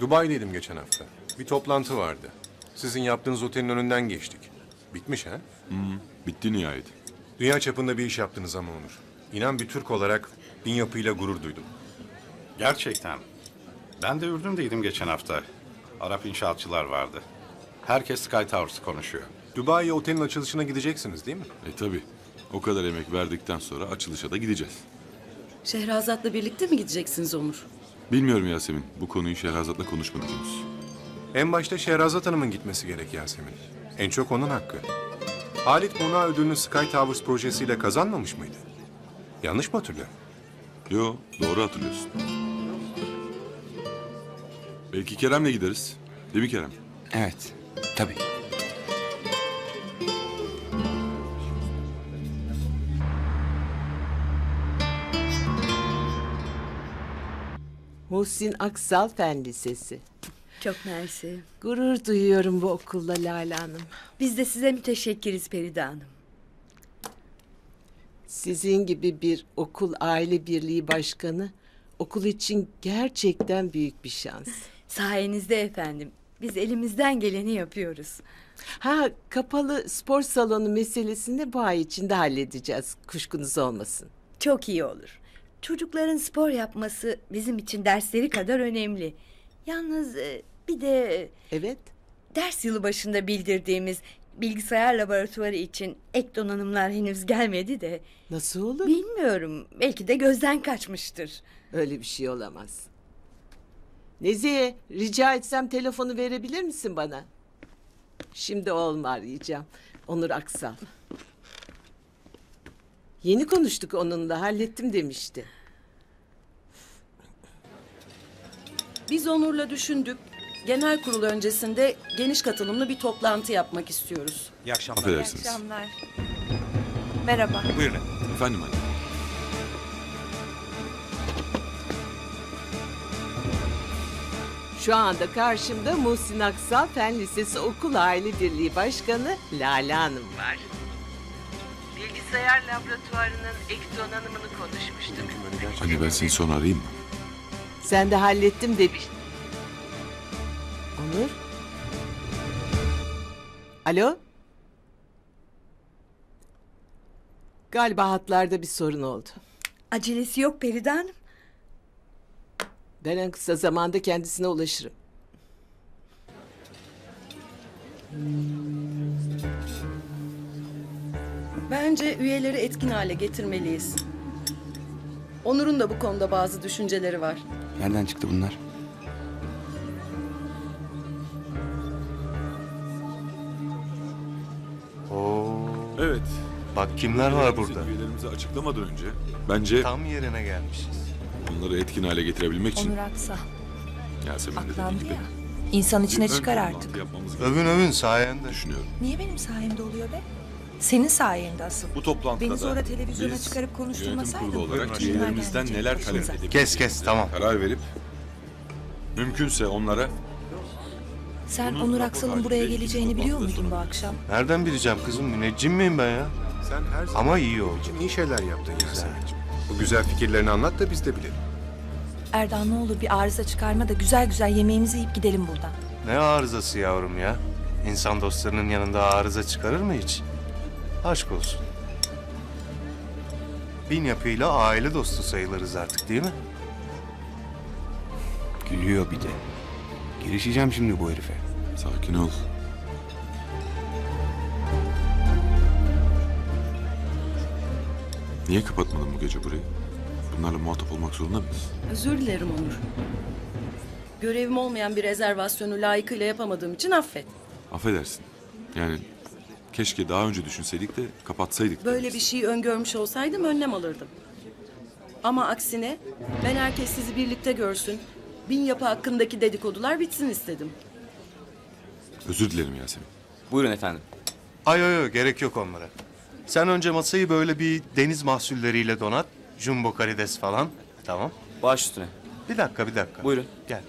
Dubai'deydim geçen hafta. Bir toplantı vardı. Sizin yaptığınız otelin önünden geçtik. Bitmiş ha? Bitti nihayet. Dünya çapında bir iş yaptınız ama Onur. İnan bir Türk olarak bin yapıyla gurur duydum. Gerçekten. Ben de Ürdün'deydim geçen hafta. Arap inşaatçılar vardı. Herkes Sky Towers konuşuyor. Dubai'ye otelin açılışına gideceksiniz değil mi? E tabi. O kadar emek verdikten sonra açılışa da gideceğiz. Şehrazat'la birlikte mi gideceksiniz Onur? Bilmiyorum Yasemin. Bu konuyu Şehrazat'la konuşmadık henüz. En başta Şehrazat Hanım'ın gitmesi gerek Yasemin. En çok onun hakkı. Halit Muna ödülünü Sky Towers projesiyle kazanmamış mıydı? Yanlış mı hatırlıyorum? Yo doğru hatırlıyorsun. Belki Kerem'le gideriz. Değil mi Kerem? Evet, tabii. Muhsin Aksal Fen Lisesi. Çok mersi. Gurur duyuyorum bu okulla Lale Hanım. Biz de size müteşekkiriz Peride Hanım. Sizin gibi bir okul aile birliği başkanı okul için gerçekten büyük bir şans. Sayenizde efendim. Biz elimizden geleni yapıyoruz. Ha kapalı spor salonu meselesini bu ay içinde halledeceğiz. Kuşkunuz olmasın. Çok iyi olur. Çocukların spor yapması bizim için dersleri kadar önemli. Yalnız e, bir de Evet. ders yılı başında bildirdiğimiz bilgisayar laboratuvarı için ek donanımlar henüz gelmedi de Nasıl olur? bilmiyorum belki de gözden kaçmıştır. Öyle bir şey olamaz. Nezihe rica etsem telefonu verebilir misin bana? Şimdi oğlumu arayacağım. Onur Aksal. Yeni konuştuk onunla hallettim demişti. Biz Onur'la düşündük. Genel kurul öncesinde geniş katılımlı bir toplantı yapmak istiyoruz. İyi akşamlar. Affedersiniz. Merhaba. Buyurun. Efendim anne. Şu anda karşımda Muhsin Aksal Fen Lisesi Okul Aile Birliği Başkanı Lale Hanım var. Bilgisayar laboratuvarının ek donanımını konuşmuştuk. Anne ben seni sonra arayayım mı? Sen de hallettim demiştin. Onur? Alo? Galiba hatlarda bir sorun oldu. Acelesi yok Peride Hanım. Ben en kısa zamanda kendisine ulaşırım. Bence üyeleri etkin hale getirmeliyiz. Onur'un da bu konuda bazı düşünceleri var. Nereden çıktı bunlar? Oo, Evet. bak kimler var burada. Üyelerimizi açıklamadan önce bence Tam yerine gelmişiz. onları etkin hale getirebilmek için Onur Aksa. Yasemin de dediği Aklandı gibi ya. İnsan içine bir ön çıkar toplantı artık. yapmamız Övün övün sayende. düşünüyorum. Niye benim sayemde oluyor be? Senin sayende asıl. Bu toplantıda Beni sonra televizyona biz çıkarıp konuşturmasaydın. Yönetim kurulu olarak üyelerimizden gelmeyecek neler talep başımıza? edebiliriz? Kes kes tamam. Karar verip mümkünse onlara Sen Bunun Onur rapor Aksal'ın buraya halinde geleceğini ilgili biliyor toplantıda muydun bu akşam? Nereden bileceğim kızım müneccim miyim ben ya? Sen her zaman Ama iyi oldu. için iyi şeyler yaptın Yasemin'ciğim. Bu güzel fikirlerini anlat da biz de bilelim. Erdal ne olur bir arıza çıkarma da güzel güzel yemeğimizi yiyip gidelim buradan. Ne arızası yavrum ya? İnsan dostlarının yanında arıza çıkarır mı hiç? Aşk olsun. Bin yapıyla aile dostu sayılırız artık değil mi? Gülüyor bir de. Girişeceğim şimdi bu herife. sakin ol. Niye kapatmadın bu gece burayı? Bunlarla muhatap olmak zorunda mıyız? Özür dilerim Onur. Görevim olmayan bir rezervasyonu layıkıyla yapamadığım için affet. Affedersin. Yani keşke daha önce düşünseydik de kapatsaydık. Böyle bir şey öngörmüş olsaydım önlem alırdım. Ama aksine ben herkes sizi birlikte görsün. Bin yapı hakkındaki dedikodular bitsin istedim. Özür dilerim Yasemin. Buyurun efendim. Ay ay ay gerek yok onlara. Sen önce masayı böyle bir deniz mahsulleriyle donat. Jumbo karides falan. Tamam. Baş üstüne. Bir dakika bir dakika. Buyurun. Gel.